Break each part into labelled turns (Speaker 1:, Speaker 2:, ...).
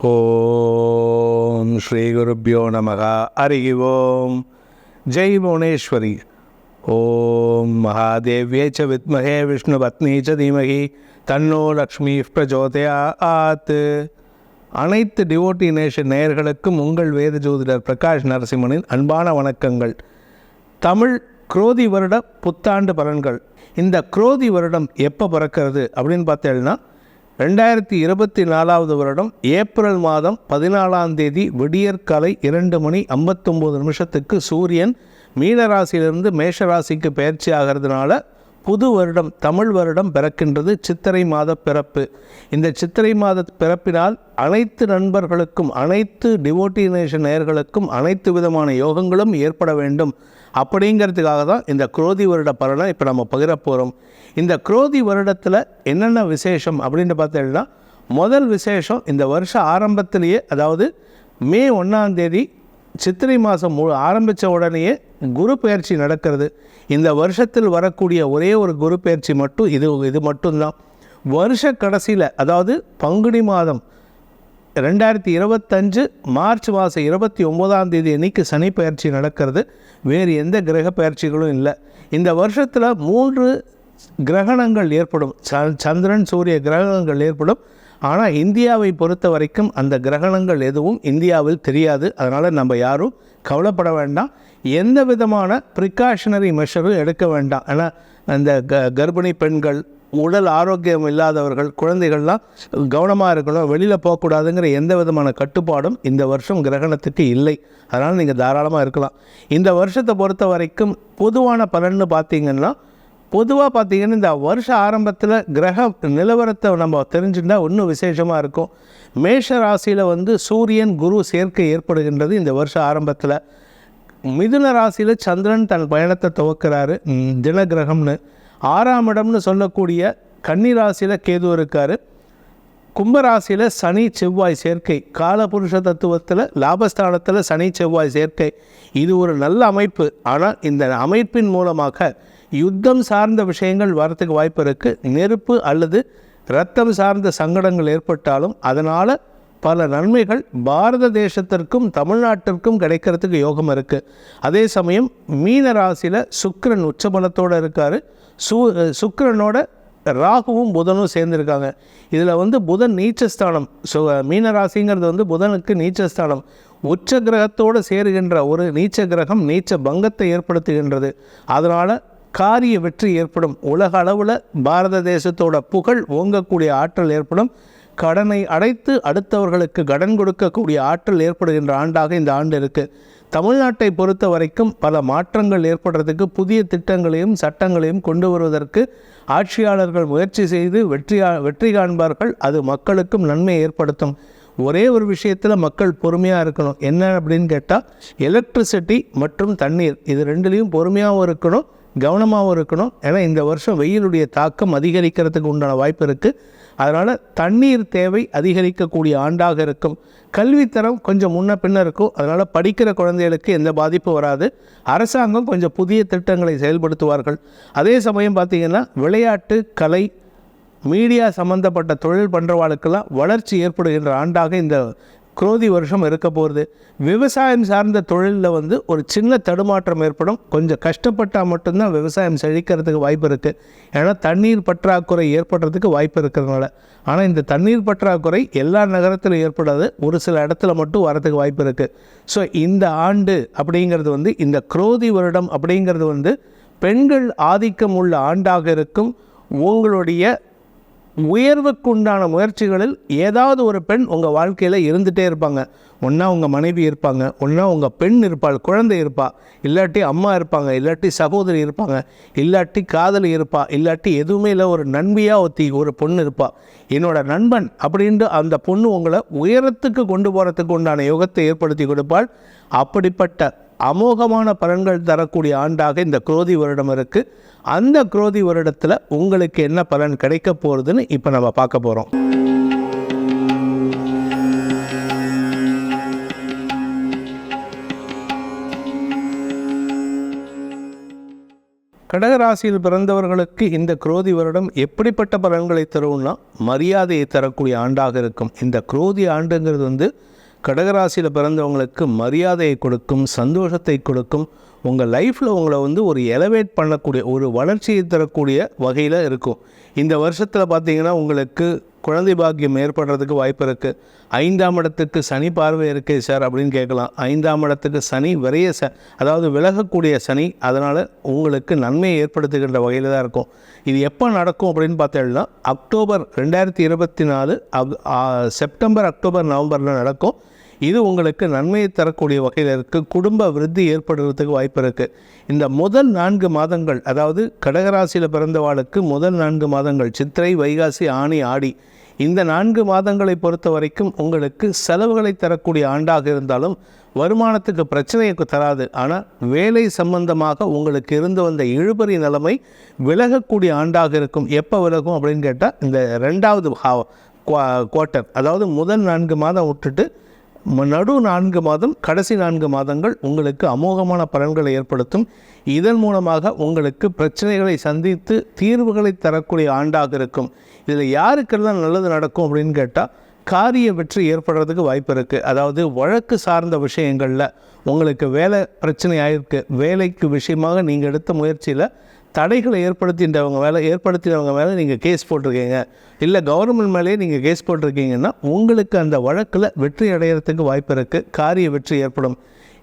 Speaker 1: ஓம் ஸ்ரீ குருப்பியோ நமக. ஹரி ஓம். ஜெய் புவனேஸ்வரி. ஓம் மகாதேவ்யே ச வித்மகே விஷ்ணு பத்னி ச தீமகி. தன்னோ லக்ஷ்மி பிரஜோதயாத். அனைத்து டிவோட்டி நேஷன் நேயர்களுக்கும் உங்கள் வேத ஜோதிடர் பிரகாஷ் நரசிம்மனின் அன்பான வணக்கங்கள். தமிழ் குரோதி வருட புத்தாண்டு பலன்கள். இந்த குரோதி வருடம் எப்போ பிறக்கிறது அப்படின்னு பார்த்தேன்னா ரெண்டாயிரத்தி இருபத்தி நாலாவது வருடம் ஏப்ரல் மாதம் பதினாலாம் தேதி விடியற்காலை இரண்டு மணி ஐம்பத்தொம்போது நிமிஷத்துக்கு சூரியன் மீனராசியிலிருந்து மேஷராசிக்கு பயிற்சி ஆகிறதுனால புது வருடம் தமிழ் வருடம் பிறக்கின்றது சித்திரை மாத பிறப்பு. இந்த சித்திரை மாத பிறப்பினால் அனைத்து நண்பர்களுக்கும் அனைத்து டிவோட்டினேஷன் நேர்களுக்கும் அனைத்து விதமான யோகங்களும் ஏற்பட வேண்டும். அப்படிங்கிறதுக்காக தான் இந்த குரோதி வருட பலனை இப்போ நம்ம பகிர போகிறோம் இந்த குரோதி வருடத்தில் என்னென்ன விசேஷம் அப்படின்னு பார்த்தீங்கன்னா முதல் விசேஷம் இந்த வருஷ ஆரம்பத்திலேயே அதாவது மே ஒன்றாம் தேதி சித்திரை மாதம் மு ஆரம்பித்த உடனேயே குரு பயிற்சி நடக்கிறது. இந்த வருஷத்தில் வரக்கூடிய ஒரே ஒரு குரு பயிற்சி மட்டும் இது இது மட்டும்தான். வருஷ கடைசியில் அதாவது பங்குனி மாதம் ரெண்டாயிரத்தி இருபத்தஞ்சு மார்ச் மாதம் இருபத்தி ஒம்போதாம் தேதி அன்னைக்கு சனி பயிற்சி நடக்கிறது. வேறு எந்த கிரக பயிற்சிகளும் இல்லை. இந்த வருஷத்தில் மூன்று கிரகணங்கள் ஏற்படும். ச சந்திரன் சூரிய கிரகணங்கள் ஏற்படும். ஆனால் இந்தியாவை பொறுத்த வரைக்கும் அந்த கிரகணங்கள் எதுவும் இந்தியாவில் தெரியாது. அதனால் நம்ம யாரும் கவலைப்பட வேண்டாம். எந்த விதமான ப்ரிகாஷனரி மெஷரும் எடுக்க வேண்டாம். ஏன்னா அந்த க கர்ப்பிணி பெண்கள் உடல் ஆரோக்கியம் இல்லாதவர்கள் குழந்தைகள்லாம் கவனமாக இருக்கணும். வெளியில் போகக்கூடாதுங்கிற எந்த விதமான கட்டுப்பாடும் இந்த வருஷம் கிரகணத்துக்கு இல்லை. அதனால் நீங்கள் தாராளமாக இருக்கலாம். இந்த வருஷத்தை பொறுத்த வரைக்கும் பொதுவான பலன்னு பார்த்தீங்கன்னா பொதுவாக பார்த்தீங்கன்னா இந்த வருஷ ஆரம்பத்தில் கிரக நிலவரத்தை நம்ம தெரிஞ்சுட்டா இன்னும் விசேஷமாக இருக்கும். மேஷ ராசியில் வந்து சூரியன் குரு சேர்க்கை ஏற்படுகின்றது இந்த வருஷ ஆரம்பத்தில். மிதுன ராசியில் சந்திரன் தன் பயணத்தை துவக்கிறாரு. தினகிரகம்னு. ஆறாம் இடம்னு சொல்லக்கூடிய கன்னி ராசியில் கேது இருக்கார். கும்பராசியில் சனி செவ்வாய் சேர்க்கை. காலபுருஷ தத்துவத்தில் லாபஸ்தானத்தில் சனி செவ்வாய் சேர்க்கை. இது ஒரு நல்ல அமைப்பு. ஆனால் இந்த அமைப்பின் மூலமாக யுத்தம் சார்ந்த விஷயங்கள் வரத்துக்கு வாய்ப்பு இருக்குது நெருப்பு அல்லது இரத்தம் சார்ந்த சங்கடங்கள் ஏற்பட்டாலும் அதனால் பல நன்மைகள் பாரத தேசத்திற்கும் தமிழ்நாட்டிற்கும் கிடைக்கிறதுக்கு யோகம் இருக்குது அதே சமயம் மீன ராசியில் சுக்கரன் உச்சபலத்தோடு இருக்கார். சு சுக்கரனோட ராகுவும் புதனும் சேர்ந்துருக்காங்க. இதில் வந்து புதன் நீச்சஸ்தானம். ஸோ மீன ராசிங்கிறது வந்து புதனுக்கு நீச்சஸ்தானம். உச்ச கிரகத்தோடு சேருகின்ற ஒரு நீச்ச கிரகம் நீச்ச பங்கத்தை ஏற்படுத்துகின்றது. அதனால் காரிய வெற்றி ஏற்படும். உலக அளவில் பாரத தேசத்தோட புகழ் ஓங்கக்கூடிய ஆற்றல் ஏற்படும். கடனை அடைத்து அடுத்தவர்களுக்கு கடன் கொடுக்கக்கூடிய ஆற்றல் ஏற்படுகின்ற ஆண்டாக இந்த ஆண்டு இருக்குது தமிழ்நாட்டை பொறுத்த வரைக்கும் பல மாற்றங்கள் ஏற்படுறதுக்கு புதிய திட்டங்களையும் சட்டங்களையும் கொண்டு வருவதற்கு ஆட்சியாளர்கள் முயற்சி செய்து வெற்றியா வெற்றி காண்பார்கள். அது மக்களுக்கும் நன்மை ஏற்படுத்தும். ஒரே ஒரு விஷயத்தில் மக்கள் பொறுமையாக இருக்கணும். என்ன அப்படின்னு கேட்டால் எலக்ட்ரிசிட்டி மற்றும் தண்ணீர். இது ரெண்டுலேயும் பொறுமையாகவும் இருக்கணும். கவனமாகவும் இருக்கணும். ஏன்னா இந்த வருஷம் வெயிலுடைய தாக்கம் அதிகரிக்கிறதுக்கு உண்டான வாய்ப்பு இருக்குது அதனால் தண்ணீர் தேவை அதிகரிக்கக்கூடிய ஆண்டாக இருக்கும். கல்வித்தரம் கொஞ்சம் முன்ன பின்ன இருக்கும். அதனால் படிக்கிற குழந்தைகளுக்கு எந்த பாதிப்பும் வராது. அரசாங்கம் கொஞ்சம் புதிய திட்டங்களை செயல்படுத்துவார்கள். அதே சமயம் பார்த்திங்கன்னா விளையாட்டு கலை மீடியா சம்மந்தப்பட்ட தொழில் பண்ணுறவாளுக்கெல்லாம் வளர்ச்சி ஏற்படுகின்ற ஆண்டாக இந்த குரோதி வருஷம் இருக்க போகிறது விவசாயம் சார்ந்த தொழிலில் வந்து ஒரு சின்ன தடுமாற்றம் ஏற்படும். கொஞ்சம் கஷ்டப்பட்டால் மட்டும்தான் விவசாயம் செழிக்கிறதுக்கு வாய்ப்பு இருக்குது ஏன்னா தண்ணீர் பற்றாக்குறை ஏற்படுறதுக்கு வாய்ப்பு இருக்கிறதுனால. ஆனால் இந்த தண்ணீர் பற்றாக்குறை எல்லா நகரத்திலும் ஏற்படாது. ஒரு சில இடத்துல மட்டும் வரதுக்கு வாய்ப்பு இருக்குது ஸோ இந்த ஆண்டு அப்படிங்கிறது வந்து இந்த குரோதி வருடம் அப்படிங்கிறது வந்து பெண்கள் ஆதிக்கம் உள்ள ஆண்டாக இருக்கும். உங்களுடைய உயர்வுக்குண்டான முயற்சிகளில் ஏதாவது ஒரு பெண் உங்கள் வாழ்க்கையில் இருந்துகிட்டே இருப்பாங்க. ஒன்றா உங்கள் மனைவி இருப்பாங்க ஒன்றா உங்கள் பெண் இருப்பாள் குழந்தை இருப்பா இல்லாட்டி அம்மா இருப்பாங்க இல்லாட்டி சகோதரி இருப்பாங்க இல்லாட்டி காதலி இருப்பா இல்லாட்டி எதுவுமே இல்லை ஒரு நண்பியாக ஒத்தி ஒரு பொண்ணு இருப்பா. என்னோட நண்பன் அப்படின்ட்டு அந்த பொண்ணு உங்களை உயரத்துக்கு கொண்டு போகிறதுக்கு உண்டான யோகத்தை ஏற்படுத்தி கொடுப்பாள். அப்படிப்பட்ட அமோகமான பலன்கள் தரக்கூடிய ஆண்டாக இந்த குரோதி வருடம் இருக்குது அந்த குரோதி வருடத்தில் உங்களுக்கு என்ன பலன் கிடைக்க போகிறதுன்னு இப்போ நம்ம பார்க்க போகிறோம் கடகராசியில் பிறந்தவர்களுக்கு இந்த குரோதி வருடம் எப்படிப்பட்ட பலன்களை தரும்னா மரியாதையை தரக்கூடிய ஆண்டாக இருக்கும். இந்த குரோதி ஆண்டுங்கிறது வந்து கடகராசியில் பிறந்தவங்களுக்கு மரியாதையை கொடுக்கும் சந்தோஷத்தை கொடுக்கும் உங்கள் லைஃப்பில் உங்களை வந்து ஒரு எலவேட் பண்ணக்கூடிய ஒரு வளர்ச்சியை தரக்கூடிய வகையில் இருக்கும். இந்த வருஷத்தில் பார்த்தீங்கன்னா உங்களுக்கு குழந்தை பாக்கியம் ஏற்படுறதுக்கு வாய்ப்பு இருக்குது ஐந்தாம் இடத்துக்கு சனி பார்வை இருக்கே சார் அப்படின்னு கேட்கலாம். ஐந்தாம் இடத்துக்கு சனி விரைய ச அதாவது விலகக்கூடிய சனி அதனால் உங்களுக்கு நன்மையை ஏற்படுத்துகின்ற வகையில் தான் இருக்கும். இது எப்போ நடக்கும் அப்படின்னு பார்த்தோம்னா அக்டோபர் ரெண்டாயிரத்தி இருபத்தி நாலு அப் செப்டம்பர் அக்டோபர் நவம்பரில் நடக்கும். இது உங்களுக்கு நன்மையை தரக்கூடிய வகையில் இருக்குது குடும்ப விருத்தி ஏற்படுறதுக்கு வாய்ப்பு இருக்குது இந்த முதல் நான்கு மாதங்கள் அதாவது கடகராசியில் பிறந்தவாளுக்கு முதல் நான்கு மாதங்கள் சித்திரை வைகாசி ஆணி ஆடி இந்த நான்கு மாதங்களை பொறுத்த வரைக்கும் உங்களுக்கு செலவுகளை தரக்கூடிய ஆண்டாக இருந்தாலும் வருமானத்துக்கு பிரச்சனையை தராது. ஆனால் வேலை சம்பந்தமாக உங்களுக்கு இருந்து வந்த இழுபறி நிலைமை விலகக்கூடிய ஆண்டாக இருக்கும். எப்போ விலகும் அப்படின்னு கேட்டால் இந்த ரெண்டாவது குவார்ட்டர் அதாவது முதல் நான்கு மாதம் விட்டுட்டு நடு நான்கு மாதம் கடைசி நான்கு மாதங்கள் உங்களுக்கு அமோகமான பலன்களை ஏற்படுத்தும். இதன் மூலமாக உங்களுக்கு பிரச்சனைகளை சந்தித்து தீர்வுகளை தரக்கூடிய ஆண்டாக இருக்கும். இதில் யாருக்கெல்லாம் நல்லது நடக்கும் அப்படின்னு கேட்டால் காரிய வெற்றி ஏற்படுறதுக்கு வாய்ப்பு இருக்குது அதாவது வழக்கு சார்ந்த விஷயங்களில் உங்களுக்கு வேலை பிரச்சனை ஆயிருக்கு வேலைக்கு விஷயமாக நீங்கள் எடுத்த முயற்சியில் தடைகளை ஏற்படுத்தின்றவங்க மேலே ஏற்படுத்தினவங்க மேலே நீங்கள் கேஸ் போட்டிருக்கீங்க. இல்லை கவர்மெண்ட் மேலேயே நீங்கள் கேஸ் போட்டிருக்கீங்கன்னா உங்களுக்கு அந்த வழக்கில் வெற்றி அடையிறதுக்கு வாய்ப்பு இருக்குது காரிய வெற்றி ஏற்படும்.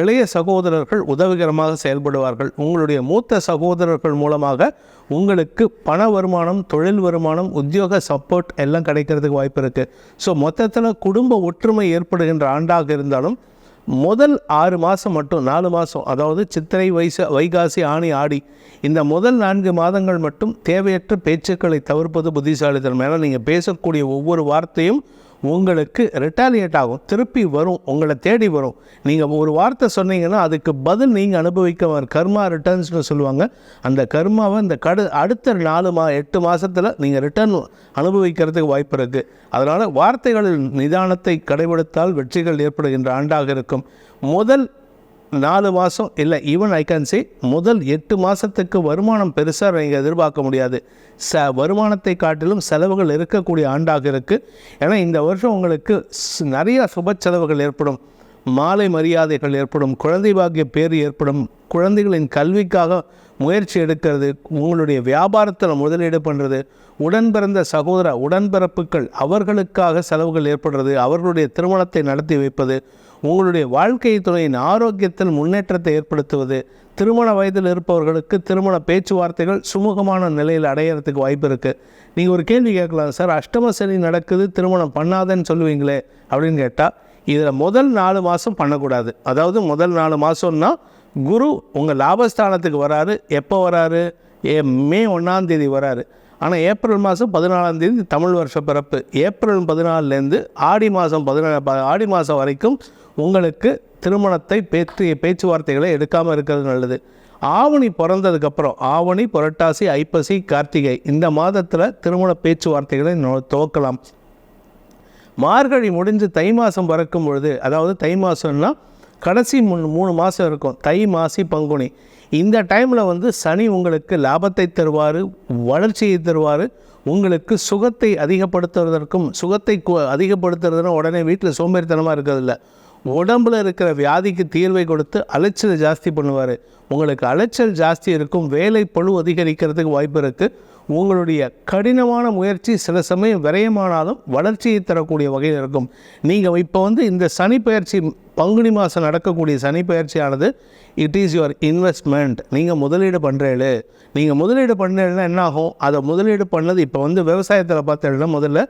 Speaker 1: இளைய சகோதரர்கள் உதவிகரமாக செயல்படுவார்கள். உங்களுடைய மூத்த சகோதரர்கள் மூலமாக உங்களுக்கு பண வருமானம் தொழில் வருமானம் உத்தியோக சப்போர்ட் எல்லாம் கிடைக்கிறதுக்கு வாய்ப்பு இருக்குது ஸோ மொத்தத்தில் குடும்ப ஒற்றுமை ஏற்படுகின்ற ஆண்டாக இருந்தாலும் முதல் ஆறு மாதம் மட்டும் நாலு மாதம் அதாவது சித்திரை வைச வைகாசி ஆணி ஆடி இந்த முதல் நான்கு மாதங்கள் மட்டும் தேவையற்ற பேச்சுக்களை தவிர்ப்பது புத்திசாலித்தனம். ஏன்னா நீங்கள் பேசக்கூடிய ஒவ்வொரு வார்த்தையும் உங்களுக்கு ரிட்டாலியேட் ஆகும் திருப்பி வரும் உங்களை தேடி வரும். நீங்கள் ஒரு வார்த்தை சொன்னீங்கன்னா அதுக்கு பதில் நீங்கள் அனுபவிக்க வர கர்மா ரிட்டர்ன்ஸ்னு சொல்லுவாங்க. அந்த கர்மாவை இந்த கடு அடுத்த நாலு மா எட்டு மாதத்தில் நீங்கள் ரிட்டர்ன் அனுபவிக்கிறதுக்கு வாய்ப்பு இருக்குது அதனால் வார்த்தைகளில் நிதானத்தை கடைபிடித்தால் வெற்றிகள் ஏற்படுகின்ற ஆண்டாக இருக்கும். முதல் நாலு மாதம் இல்லை ஈவன் ஐ கேன் சே முதல் எட்டு மாதத்துக்கு வருமானம் பெருசாக நீங்கள் எதிர்பார்க்க முடியாது. ச வருமானத்தை காட்டிலும் செலவுகள் இருக்கக்கூடிய ஆண்டாக இருக்குது ஏன்னா இந்த வருஷம் உங்களுக்கு நிறையா சுப செலவுகள் ஏற்படும். மாலை மரியாதைகள் ஏற்படும். குழந்தை பாக்கிய பேர் ஏற்படும். குழந்தைகளின் கல்விக்காக முயற்சி எடுக்கிறது. உங்களுடைய வியாபாரத்தில் முதலீடு பண்ணுறது உடன் பிறந்த சகோதர உடன்பிறப்புகள் அவர்களுக்காக செலவுகள் ஏற்படுறது. அவர்களுடைய திருமணத்தை நடத்தி வைப்பது. உங்களுடைய வாழ்க்கை துறையின் ஆரோக்கியத்தில் முன்னேற்றத்தை ஏற்படுத்துவது திருமண வயதில் இருப்பவர்களுக்கு திருமண பேச்சுவார்த்தைகள் சுமூகமான நிலையில் அடையிறதுக்கு வாய்ப்பு இருக்குது நீங்கள் ஒரு கேள்வி கேட்கலாம் சார் அஷ்டம சனி நடக்குது திருமணம் பண்ணாதேன்னு சொல்லுவீங்களே? அப்படின்னு கேட்டால் இதில் முதல் நாலு மாதம் பண்ணக்கூடாது. அதாவது முதல் நாலு மாதம்னா குரு உங்கள் லாபஸ்தானத்துக்கு வராரு. எப்போ வராரு? ஏ மே ஒன்றாந்தேதி வராரு. ஆனால் ஏப்ரல் மாதம் பதினாலாம் தேதி தமிழ் வருஷ பிறப்பு. ஏப்ரல் பதினாலுலேருந்து ஆடி மாதம் பதினா ஆடி மாதம் வரைக்கும் உங்களுக்கு திருமணத்தை பேச்சு பேச்சுவார்த்தைகளை எடுக்காமல் இருக்கிறது நல்லது. ஆவணி பிறந்ததுக்கப்புறம் ஆவணி புரட்டாசி ஐப்பசி கார்த்திகை இந்த மாதத்தில் திருமண பேச்சுவார்த்தைகளை நோ- துவக்கலாம். மார்கழி முடிஞ்சு தை மாதம் பறக்கும் பொழுது அதாவது தை மாதம்னா கடைசி மூணு மூணு மாதம் இருக்கும். தை மாசி பங்குனி. இந்த டைமில் வந்து சனி உங்களுக்கு லாபத்தை தருவார் வளர்ச்சியை தருவார் உங்களுக்கு சுகத்தை அதிகப்படுத்துவதற்கும் சுகத்தை கு- அதிகப்படுத்துறதுனா உடனே வீட்டில் சோம்பேறித்தனமாக இருக்கிறதில்ல. உடம்புல இருக்கிற வியாதிக்கு தீர்வை கொடுத்து அலைச்சல் ஜாஸ்தி பண்ணுவார். உங்களுக்கு அலைச்சல் ஜாஸ்தி இருக்கும் வேலை பழு அதிகரிக்கிறதுக்கு வாய்ப்பு இருக்குது உங்களுடைய கடினமான முயற்சி சில சமயம் விரயமானாலும் வளர்ச்சியை தரக்கூடிய வகையில் இருக்கும். நீங்கள் இப்போ வந்து இந்த சனி பயிற்சி பங்குனி மாதம் நடக்கக்கூடிய சனி பயிற்சியானது இட் இஸ் யுவர் இன்வெஸ்ட்மெண்ட் நீங்கள் முதலீடு பண்ணுறீங்களே நீங்கள் முதலீடு பண்ணுறீங்கன்னா என்ன ஆகும் அதை முதலீடு பண்ணது இப்போ வந்து விவசாயத்தில் பார்த்தீங்கன்னா முதல்ல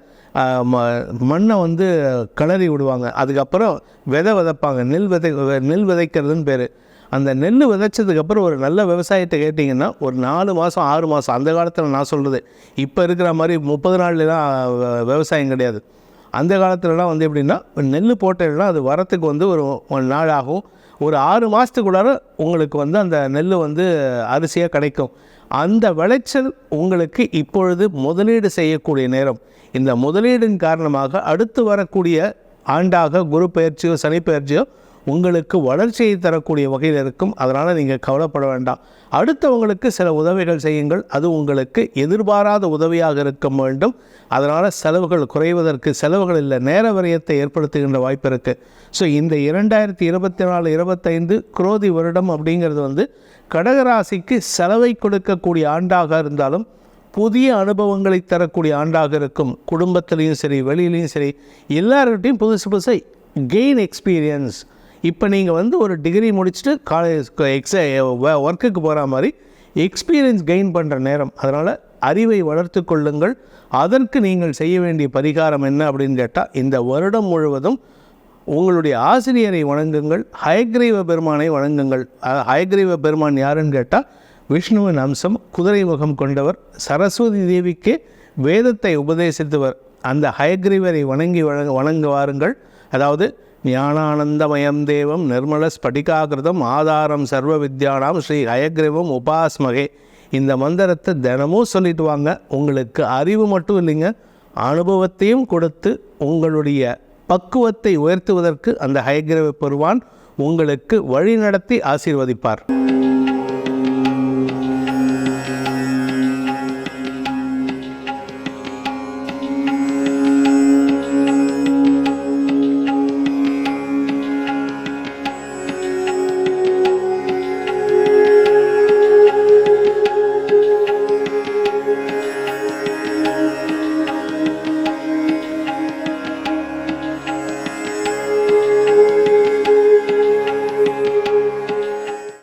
Speaker 1: ம- மண்ணை வந்து கிளறி விடுவாங்க. அதுக்கப்புறம் விதை விதைப்பாங்க. நெல் விதை நெல் விதைக்கிறதுன்னு பேர். அந்த நெல் விதைச்சதுக்கப்புறம் ஒரு நல்ல விவசாயத்தை கேட்டிங்கன்னா ஒரு நாலு மாதம் ஆறு மாதம் அந்த காலத்தில் நான் சொல்கிறது இப்போ இருக்கிற மாதிரி முப்பது நாள்லாம் விவசாயம் கிடையாது. அந்த காலத்துலலாம் வந்து எப்படின்னா நெல் போட்டேன்னா அது வரத்துக்கு வந்து ஒரு ஒரு நாள் ஆகும் ஒரு ஆறு மாதத்துக்குள்ளார உங்களுக்கு வந்து அந்த நெல் வந்து அரிசியாக கிடைக்கும். அந்த விளைச்சல் உங்களுக்கு இப்பொழுது முதலீடு செய்யக்கூடிய நேரம். இந்த முதலீடின் காரணமாக அடுத்து வரக்கூடிய ஆண்டாக குரு பயிற்சியோ சனி பயிற்சியோ உங்களுக்கு வளர்ச்சியை தரக்கூடிய வகையில் இருக்கும். அதனால் நீங்கள் கவலைப்பட வேண்டாம். அடுத்தவங்களுக்கு சில உதவிகள் செய்யுங்கள். அது உங்களுக்கு எதிர்பாராத உதவியாக இருக்க வேண்டும். அதனால் செலவுகள் குறைவதற்கு செலவுகள் இல்லை நேர விரயத்தை ஏற்படுத்துகின்ற வாய்ப்பு இருக்குது ஸோ இந்த இரண்டாயிரத்தி இருபத்தி நாலு இருபத்தைந்து குரோதி வருடம் அப்படிங்கிறது வந்து கடகராசிக்கு செலவை கொடுக்கக்கூடிய ஆண்டாக இருந்தாலும் புதிய அனுபவங்களை தரக்கூடிய ஆண்டாக இருக்கும். குடும்பத்திலையும் சரி வெளியிலையும் சரி எல்லார்கிட்டையும் புதுசு புதுசாக கெயின் எக்ஸ்பீரியன்ஸ் இப்போ நீங்கள் வந்து ஒரு டிகிரி முடிச்சுட்டு காலேஜ் எக்ஸ ஒர்க்குக்கு போகிற மாதிரி எக்ஸ்பீரியன்ஸ் கெயின் பண்ணுற நேரம். அதனால் அறிவை வளர்த்து கொள்ளுங்கள். அதற்கு நீங்கள் செய்ய வேண்டிய பரிகாரம் என்ன அப்படின்னு கேட்டால் இந்த வருடம் முழுவதும் உங்களுடைய ஆசிரியரை வணங்குங்கள் ஹயக்ரீவ பெருமானை வணங்குங்கள். ஹயக்ரீவ பெருமான் யாருன்னு கேட்டால் விஷ்ணுவின் அம்சம் குதிரை முகம் கொண்டவர் சரஸ்வதி தேவிக்கு வேதத்தை உபதேசித்தவர். அந்த ஹயக்ரீவரை வணங்கி வணங்க வணங்க வாருங்கள் அதாவது ஞானானந்தமயம் தேவம் நிர்மல ஸ்படிகாகிருதம் ஆதாரம் சர்வ வித்யானாம் ஸ்ரீ ஹயக்ரீவம் உபாஸ்மகே. இந்த மந்திரத்தை தினமும் சொல்லிட்டு வாங்க. உங்களுக்கு அறிவு மட்டும் இல்லைங்க. அனுபவத்தையும் கொடுத்து உங்களுடைய பக்குவத்தை உயர்த்துவதற்கு அந்த ஹயக்ரீவ பெருவான் உங்களுக்கு வழி நடத்தி ஆசீர்வதிப்பார்.